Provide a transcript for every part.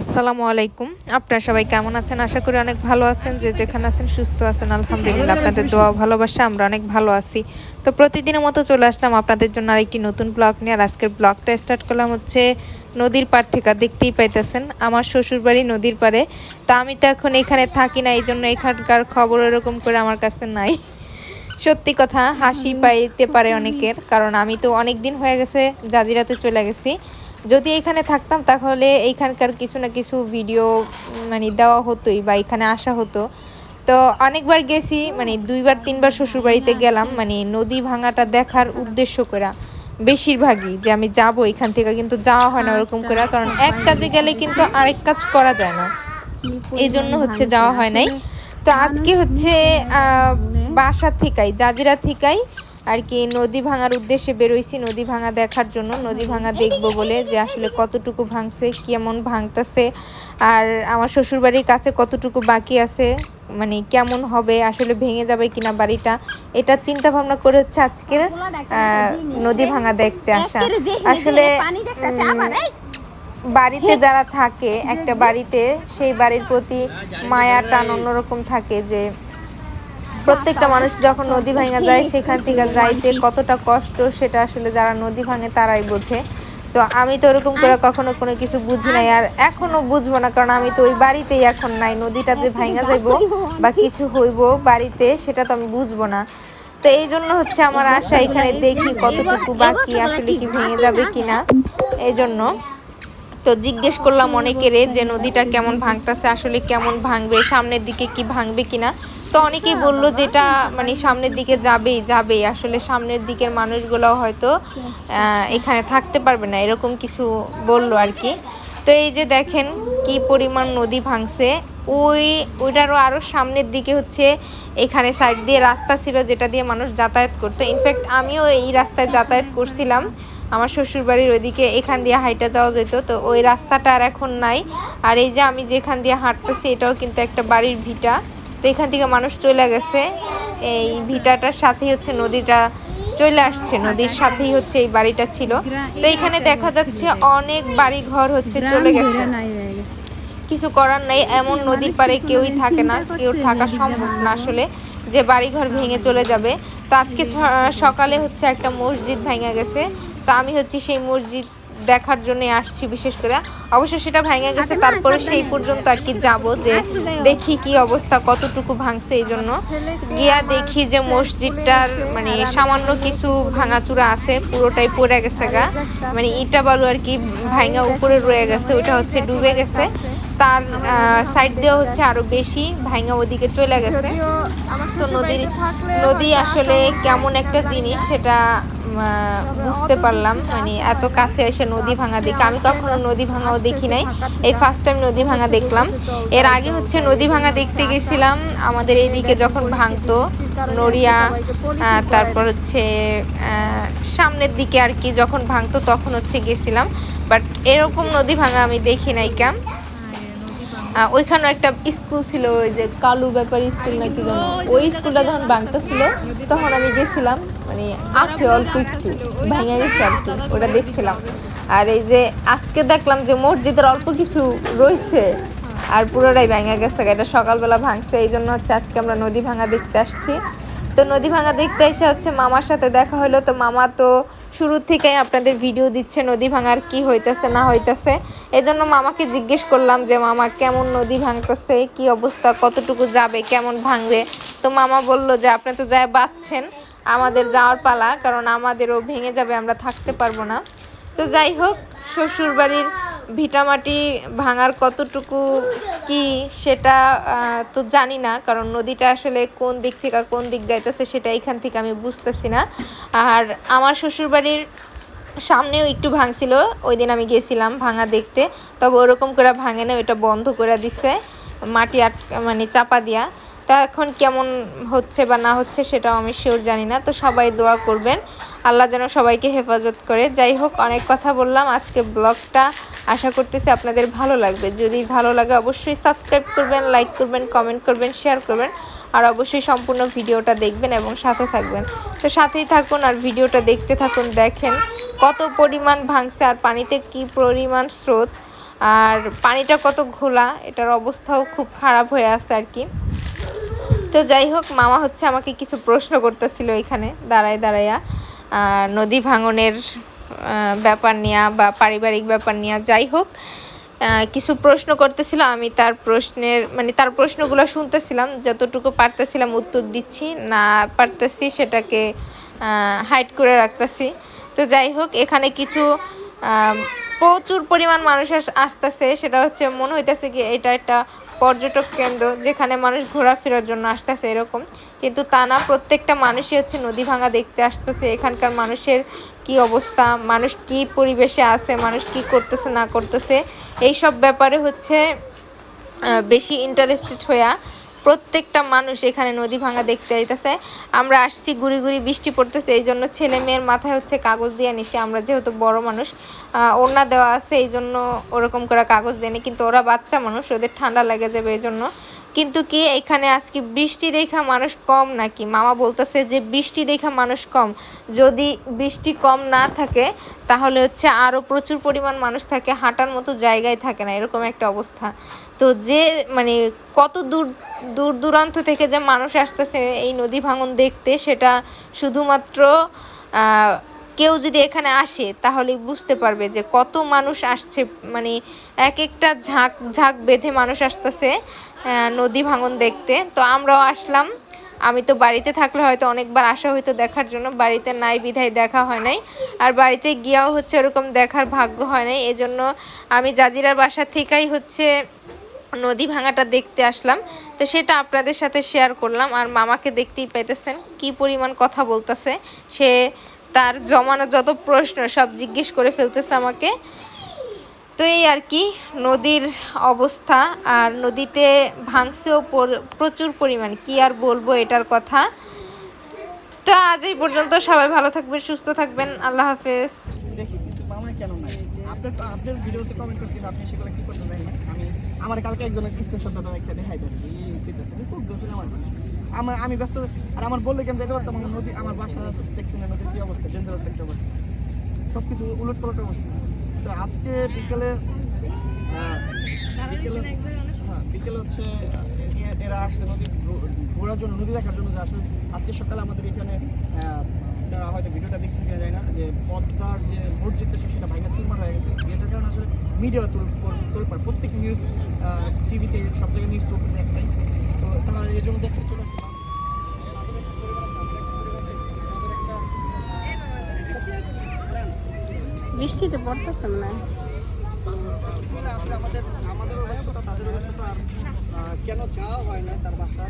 আসসালামু আলাইকুম। আপনারা সবাই কেমন আছেন? আশা করি অনেক ভালো আছেন যে যেখানে আছেন সুস্থ আছেন। আলহামদুলিল্লাহ আপনাদের দোয়া ভালোবাসা আমরা অনেক ভালো আছি। তো প্রতিদিনের মতো চলে আসলাম আপনাদের জন্য আরেকটি নতুন ব্লগ নিয়ে। আর আজকের ব্লগটা স্টার্ট করলাম হচ্ছে নদীর পাড় থেকে। দেখতেই পাইতেছেন আমার শ্বশুরবাড়ি নদীর পাড়ে। তো আমি তো এখন এখানে থাকি না এই জন্য এখানকার খবর এরকম করে আমার কাছে নাই। সত্যি কথা হাসি পাইতে পারে অনেকের। কারণ আমি তো অনেক দিন হয়ে গেছে জাজিরাতে চলে গেছি। যদি এখানে থাকতাম তাহলে এইখানকার কিছু না কিছু ভিডিও মানে দেওয়া হতোই বা এখানে আসা হতো। তো অনেকবার গেছি মানে দুইবার তিনবার শ্বশুরবাড়িতে গেলাম মানে নদী ভাঙাটা দেখার উদ্দেশ্য করে। বেশিরভাগই যে আমি যাব এখান থেকে কিন্তু যাওয়া হয় না ওরকম করে কারণ এক কাজে গেলে কিন্তু আরেক কাজ করা যায় না। এই জন্য হচ্ছে যাওয়া হয় নাই। তো আজকে হচ্ছে আহ, বাসা থেকাই জাজিরা থেকাই আর কি নদী ভাঙার উদ্দেশ্যে বেরোইছি নদী ভাঙা দেখার জন্য। নদী ভাঙা দেখব বলে যে আসলে কতটুকু ভাঙছে কেমন ভাঙতেছে আর আমার শ্বশুরবাড়ির কাছে কতটুকু বাকি আছে মানে কেমন হবে আসলে ভেঙে যাবে কিনা বাড়িটা এটা চিন্তা ভাবনা করে হচ্ছে আজকের নদী ভাঙা দেখতে আসা। আসলে বাড়িতে যারা থাকে একটা বাড়িতে সেই বাড়ির প্রতি মায়া টান অন্যরকম থাকে যে প্রত্যেকটা মানুষ যখন নদী ভাঙা যায় সেখান থেকে যাইতে কতটা কষ্ট সেটা আসলে যারা নদী ভাঙে তারাই বোঝে। তো আমি তো ওরকম করে কখনো কোনো কিছু বুঝি নাই আর এখনও বুঝব না কারণ আমি তো ওই বাড়িতেই এখন নাই। নদীটা যে ভাঙা যাইব বা কিছু হইব বাড়িতে সেটা তো আমি বুঝব না। তো এই জন্য হচ্ছে আমার আশা এখানে দেখি কতটুকু বাকি আসলে কি ভেঙে যাবে কিনা। এই জন্য তো জিজ্ঞেস করলাম অনেকেরে যে নদীটা কেমন ভাঙতেছে, আসলে কেমন ভাঙবে, সামনের দিকে কি ভাঙবে কিনা। তো অনেকেই বলল যেটা মানে সামনের দিকে যাবেই যাবেই। আসলে সামনের দিকের মানুষগুলো হয়তো এখানে থাকতে পারবে না, এরকম কিছু বলল আর কি। তো এই যে দেখেন কি পরিমাণ নদী ভাঙছে, ওই, ওইটারও আরও সামনের দিকে হচ্ছে, এখানে সাইড দিয়ে রাস্তা ছিল যেটা দিয়ে মানুষ যাতায়াত করতো। ইনফ্যাক্ট আমিও এই রাস্তায় যাতায়াত করছিলাম। আমার শ্বশুর শ্বশুরবাড়ির ওইদিকে এখান দিয়ে হাইটা যাওয়া যেত তো ওই রাস্তাটা আর এখন নাই। আর এই যে আমি যেখান দিয়ে হাঁটতেছি এটাও কিন্তু একটা বাড়ির ভিটা। তো এখান থেকে মানুষ চলে গেছে। এই ভিটাটার সাথেই হচ্ছে নদীটা চলে আসছে। নদীর সাথেই হচ্ছে এই বাড়িটা ছিল। তো এখানে দেখা যাচ্ছে অনেক বাড়ি ঘর হচ্ছে চলে গেছে। কিছু করার নাই এমন নদীর পাড়ে কেউই থাকে না কেউ থাকা সম্ভব না আসলে যে বাড়িঘর ভেঙে চলে যাবে। তো আজকে সকালে হচ্ছে একটা মসজিদ ভেঙে গেছে। তো আমি হচ্ছে সেই মসজিদ দেখার জন্য আসছি বিশেষ করে। অবশ্য সেটা ভেঙে গেছে তারপরে সেই পর্যন্ত আর কি যাব যে দেখি কি অবস্থা কতটুকু ভাঙছে এই জন্য। গিয়া দেখি যে মসজিদটার মানে সামান্য কিছু ভাঙাচুরা আছে। পুরোটাই পড়ে গেছে গা। মানে ইটা বালু আর কি ভাঙা উপরে রয়ে গেছে ওটা হচ্ছে ডুবে গেছে। তার সাইড দিয়ে হচ্ছে আরও বেশি ভাঙা ওদিকে চলে গেছে। তো নদীর নদী আসলে কেমন একটা জিনিস সেটা বুঝতে পারলাম। মানে এত কাছে এসে নদী ভাঙা দেখি, আমি কখনো নদী ভাঙাও দেখি নাই। এই ফার্স্ট টাইম নদী ভাঙা দেখলাম। এর আগে হচ্ছে নদী ভাঙা দেখতে গেছিলাম। আমাদের এইদিকে যখন ভাঙতো, নড়িয়া তারপর হচ্ছে সামনের দিকে আর কি যখন ভাঙতো তখন হচ্ছে গেছিলাম। বাট এরকম নদী ভাঙা আমি দেখি নাই কেম ওইখানেও একটা স্কুল ছিল, ওই যে কালুর ব্যাপারী স্কুল নাকি জানো ওই স্কুলটা যখন ভাঙতেছিল, তখন আমি গেছিলাম। মানে আছে, অল্প একটু। ভেঙে গেছে আর কি, ওটা দেখছিলাম। আর এই যে আজকে দেখলাম যে মসজিদের অল্প কিছু রয়েছে আর পুরোটাই ভেঙে গেছে, এটা সকালবেলা ভাঙছে, এই জন্য হচ্ছে আজকে আমরা নদী ভাঙা দেখতে আসছি। তো নদী ভাঙা দেখতে এসে হচ্ছে মামার সাথে দেখা হলো, তো মামা তো শুরু থেকেই আপনাদের ভিডিও দিচ্ছে নদী ভাঙার কি হইতেছে, না হইতেছে। এই জন্য মামাকে জিজ্ঞেস করলাম যে, মামা, কেমন নদী ভাঙতেছে? কি অবস্থা? কতটুকু যাবে? কেমন ভাঙবে? তো মামা বলল যে, আপনি তো যায় বাঁচছেন। আমাদের যাওয়ার পালা, কারণ আমাদেরও ভেঙে যাবে, আমরা থাকতে পারব না। তো যাই হোক শ্বশুর বাড়ির ভিটামাটি ভাঙার কতটুকু কি সেটা তো জানি না, কারণ নদীটা আসলে কোন দিক থেকে কোন দিক যাইতেছে সেটা এখান থেকে আমি বুঝতেছি না। আর আমার শ্বশুর বাড়ির সামনেও একটু ভাঙছিল ওই দিন আমি গেছিলাম ভাঙা দেখতে, তবে ওরকম করে ভাঙে না ওটা বন্ধ করে দিছে, মাটি আট মানে চাপা দিয়া। তা এখন কেমন হচ্ছে বা না হচ্ছে সেটাও আমি শিওর জানি না। তো সবাই দোয়া করবেন। আল্লাহ যেন সবাইকে হেফাজত করে। যাই হোক, অনেক কথা বললাম। আজকে ব্লগটা আশা করতেছি আপনাদের ভালো লাগবে। যদি ভালো লাগে অবশ্যই সাবস্ক্রাইব করবেন লাইক করবেন কমেন্ট করবেন শেয়ার করবেন। আর অবশ্যই সম্পূর্ণ ভিডিওটা দেখবেন এবং সাথে থাকবেন। তো সাথেই থাকুন আর ভিডিওটা দেখতে থাকুন। দেখেন কত পরিমাণ ভাঙছে আর পানিতে কি পরিমাণ স্রোত। আর পানিটা কত ঘোলা, এটার অবস্থাও খুব খারাপ হয়ে আছে আর কি। তো যাই হোক, মামা হচ্ছে আমাকে কিছু প্রশ্ন করতেছিল এখানে। দাঁড়ায় দাঁড়াইয়া নদী ভাঙনের ব্যাপার নিয়ে বা পারিবারিক ব্যাপার নিয়ে যাই হোক কিছু প্রশ্ন করতেছিল। আমি তার প্রশ্নের মানে তার প্রশ্নগুলো শুনতেছিলাম, যতটুকু পারতেছিলাম উত্তর দিচ্ছি, না পারতেছি সেটাকে হাইড করে রাখতেছি। তো যাই হোক, এখানে কিছু প্রচুর পরিমাণ মানুষ আসতেছে। সেটা হচ্ছে মনে হইতেছে কি, এটা একটা পর্যটক কেন্দ্র যেখানে মানুষ ঘোরাফেরার জন্য আসতেছে এরকম। কিন্তু তা না, প্রত্যেকটা মানুষই হচ্ছে নদী ভাঙা দেখতে আসতেছে। এখানকার মানুষের কি অবস্থা, মানুষ কি পরিবেশে আছে, মানুষ কি করতেছে, না করতেছে। এইসব ব্যাপারে হচ্ছে বেশি ইন্টারেস্টেড হইয়া প্রত্যেকটা মানুষ এখানে নদী ভাঙা দেখতে আইতেছে আমরা আসছি, গুড়ি গুড়ি বৃষ্টি পড়তেছে, এই জন্য ছেলে মেয়ের মাথায় হচ্ছে কাগজ দিয়ে নিছি। আমরা যেহেতু বড় মানুষ ওড়না দেওয়া আছে, এই জন্য ওরকম করে কাগজ দেয়নি, কিন্তু ওরা বাচ্চা মানুষ, ওদের ঠান্ডা লেগে যাবে এই জন্য। কিন্তু কি, এখানে আজকে বৃষ্টি দেখা মানুষ কম নাকি? মামা বলতেছে যে বৃষ্টি দেখা মানুষ কম। যদি বৃষ্টি কম না থাকে, তাহলে হচ্ছে আরও প্রচুর পরিমাণ মানুষ থাকে, হাঁটার মতো জায়গায় থাকে না, এরকম একটা অবস্থা। তো যে মানে কত দূর দূর দূরান্ত থেকে যে মানুষ আসতেছে এই নদী ভাঙন দেখতে, সেটা শুধুমাত্র কেউ যদি এখানে আসে তাহলে বুঝতে পারবে যে কত মানুষ আসছে। মানে এক একটা ঝাঁক ঝাঁক বেঁধে মানুষ আসতেছে নদী ভাঙন দেখতে। তো আমরাও আসলাম। আমি তো বাড়িতে থাকলে হয়তো অনেকবার আসা হয়তো দেখার জন্য। বাড়িতে নাই, বিধায় দেখা হয় নাই। আর বাড়িতে গিয়াও হচ্ছে ওরকম দেখার ভাগ্য হয় নাই। এজন্য আমি জাজিরার বাসা থেকেই হচ্ছে নদী ভাঙাটা দেখতে আসলাম। তো সেটা আপনাদের সাথে শেয়ার করলাম। আর মামাকে দেখতেই পাইতেছেন কি পরিমাণ কথা বলতেছে। সে তার জমানো যত প্রশ্ন সব জিজ্ঞেস করে ফেলতেছে আমাকে। তো এই আর কি, নদীর অবস্থা আর নদীতে ভাঙছেও প্রচুর পরিমাণ, কি আর বলব এটার কথা। তো আজ এই পর্যন্ত সবাই ভালো থাকবেন, সুস্থ থাকবেন। আল্লাহ হাফেজ। দেখি কেন আপনার ভিডিওতে কমেন্ট আপনি সেগুলো কি করতে আমি আমার কালকে একজনের স্ক্রিনশট দাদা একটা দেখাই দেন। দোষ আমার আমি ব্যস্ত আর আমার বললে কেমন যেতে পারতাম নদী আমার বাসা দেখছি না নদীর কি অবস্থা? ডেঞ্জারাস একটা অবস্থা। সব কিছু উলট পালট অবস্থা। তো আজকে বিকেলে আহ, বিকেলে হ্যাঁ বিকেলে হচ্ছে এরা আসছে নদী ঘোরার জন্য নদী দেখার জন্য আসলে আজকে সকালে আমাদের এখানে আহ, আপনারা হয়তো ভিডিওটা দেখছেন কিনা যায় না যে পদ্মার যে মসজিদটা ছিল সেটা ভাইঙ্গা চুরমার হয়ে গেছে। যেটার কারণে আসলে মিডিয়া তুল তোলপার প্রত্যেক নিউজ টিভিতে সব জায়গায় নিউজ চলতেছে একটাই। তো তারা এই জন্য দেখতে চলে আসছে। বৃষ্টিতে পড়তেছে হয় আসলে আমাদের আমাদেরও ব্যস্ততা তাদেরও ব্যস্ততা কেন যাওয়া হয় না তার বাসা?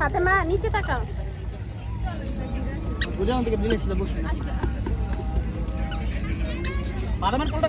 আসলে মা নিচে তাকাও বুঝে আমাদেরকে রিল্যাক্স বসুন বাদামের কোনটা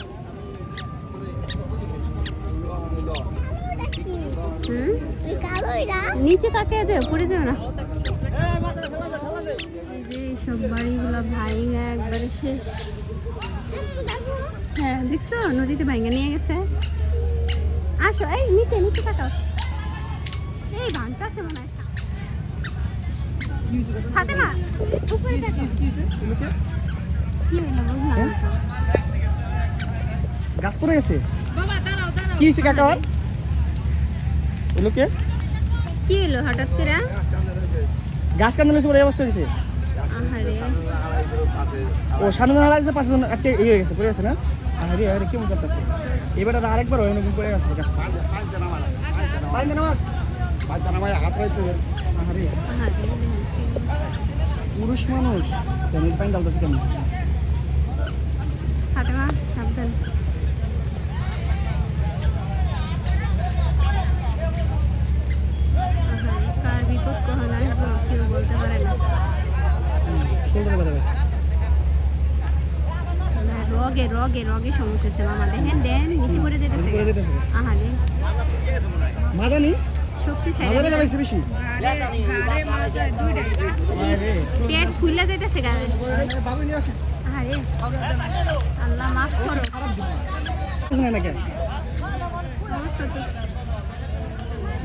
নিচে তাকে যে পড়ে যাবে না। সব বাড়িগুলো ভাইঙ্গা একবারে শেষ। হ্যাঁ দেখছ? নদীতে ভাইঙ্গা নিয়ে গেছে। আসো এই নিচে নিচে তাকাও। এই ভাঙতাছে মনে হয় হাতে না উপরে দেখো। কি হইল বুঝলাম গাছ পড়ে গেছে? কি হয়েছে কাকা? এগুলো কে? কি হইল হঠাৎ করে? গাছ কান্দন হয়েছে পরে অবস্থা হয়েছে? ও সামনে জন লাগছে পাঁচজন একটা ইয়ে হয়ে গেছে পড়ে গেছে না? আরে আরে কেমন করতেছে? এবার আর আরেকবার হয় না পড়ে গেছে গাছ? পাইন দেন আমার পাইন দেন আমার হাত রয়েছে আরে পুরুষ মানুষ। কেন পাইন ডালতেছে কেন? ফাতেমা সাবধান আহা, বিপদ কখন আসব কেউ বলতে পারে না। সুন্দর কথা বলছিস। রগে রগে রগে সমস্যা ছিল আমার দেখেন দেন নিচে পড়ে যেতেছে আহা রে মাজা নি শক্তি মাজা সাইড ব্যথা পাইছে বেশি। আরে পেট ফুলে যেতেছে গা। বাবু নিয়ে আসেন আরে আল্লাহ মাফ করো। না কেন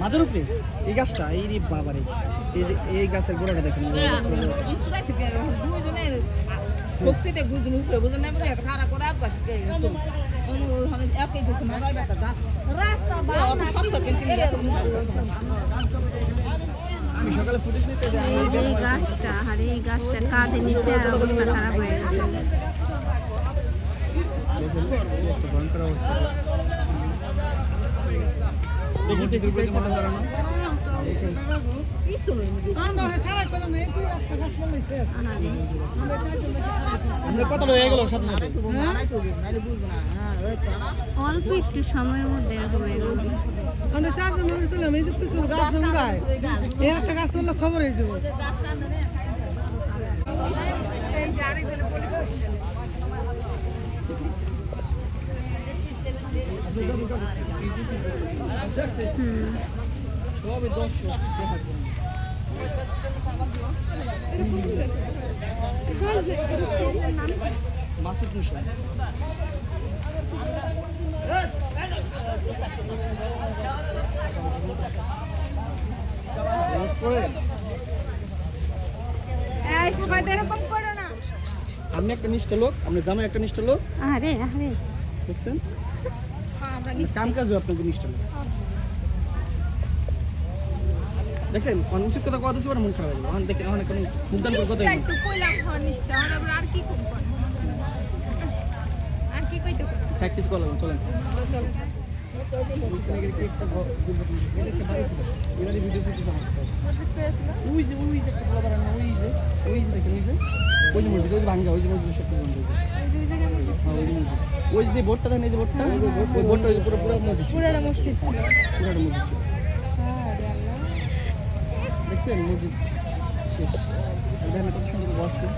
মাজার উপরে এই গাছটা এই রে বাবারে। এই যে এই গাছের গোড়াটা দেখেন দুজনের শক্তিতে দুজন উপরে বুঝে না বুঝে খারাপ করে গাছ রাস্তা ভালো না কষ্ট কিন্তু এই যে গাছটা আরে এই গাছটা কাঁধে নিচে আর অবস্থা খারাপ হয়ে গেছে একটা ভয়ঙ্কর অবস্থা দেখি দেখি দেখি মনে করো না আহারে আমরা কতটা হয়ে গেল সাথে সাথে? অল্প একটু সময়ের মধ্যে এরকম হয়ে গেল। আমরা চারজন মানুষ ছিলাম এই যে কিছু গাছ জমগায় এই একটা গাছ বললে খবর হয়ে যাব সবই দর্শক দেখার জন্য। মাসুদ আপনি একটা নিষ্ঠ লোক আপনার জামাই একটা নিষ্ঠ লোক? আরে আরে। বুঝছেন? আপনাকে নিষ্ঠ দেখছেন অন উচিত কথা কথা মন খারাপ দেখেন কোনো করে কথা তো কইলাম হর নিষ্ঠা আমরা আর কি আর কি কইতে প্র্যাকটিস করলাম চলেন। ভাঙ্গা ওই যে মসজিদ সব বন্ধ হ্যাঁ ওই যে বোর্ডটা দেখেন এই যে বোর্ডটা ওই বোর্ডটা ওই পুরো পুরো মসজিদ। পুরোটা মসজিদ পুরোটা মসজিদ ছিল। দেখছেন? মসজিদ শেষ। দেখেন কত সুন্দর ওয়াশরুম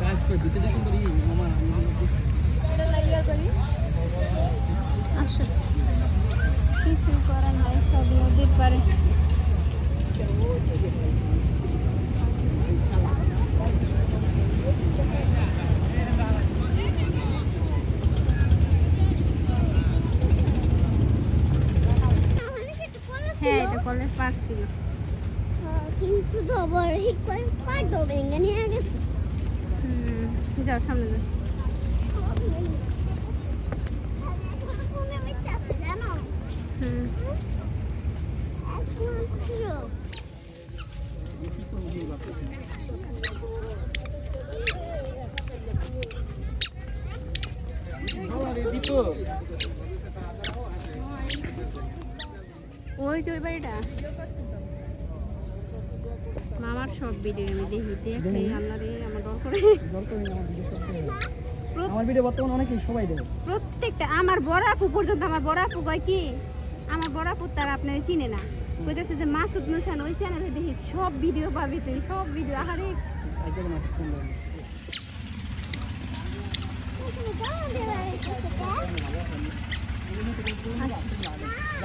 কাজ করে যে সুন্দর ই মামা আসো। কিছু করার নাই সব নদীর পারে হ্যাঁ এটা কলেজ পার্ক ছিল কিন্তু ধবর হিকর পাটো ভেঙে নিয়ে গেছে হুম, যাও সামনে যাও কোনে বেঁচে আছে জানো হুম একমাত্র দিতো ওই যে ওই বাড়িটা মামার সব ভিডিও আমি দেখি দেখলে আল্লাহ রে আমার ডর করে। আমার ভিডিও বর্তমানে অনেকেই সবাই দেয় প্রত্যেকটা আমার বড় আপু পর্যন্ত আমার বড় আপু কয় কি? আমার বড় আপু তার আপনার চিনে না। কইতেছে যে মাসুদ নুসান ওই চ্যানেলে দেখি সব ভিডিও পাবি তুই সব ভিডিও আরে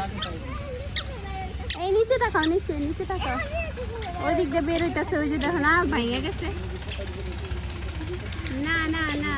দেয় এই নিচে তাকাও, নিচে নিচে তাকাও। ওই দিক দিয়ে বের হইতেছে, ওই যে দেখো না ভাঙে গেছে। না না না।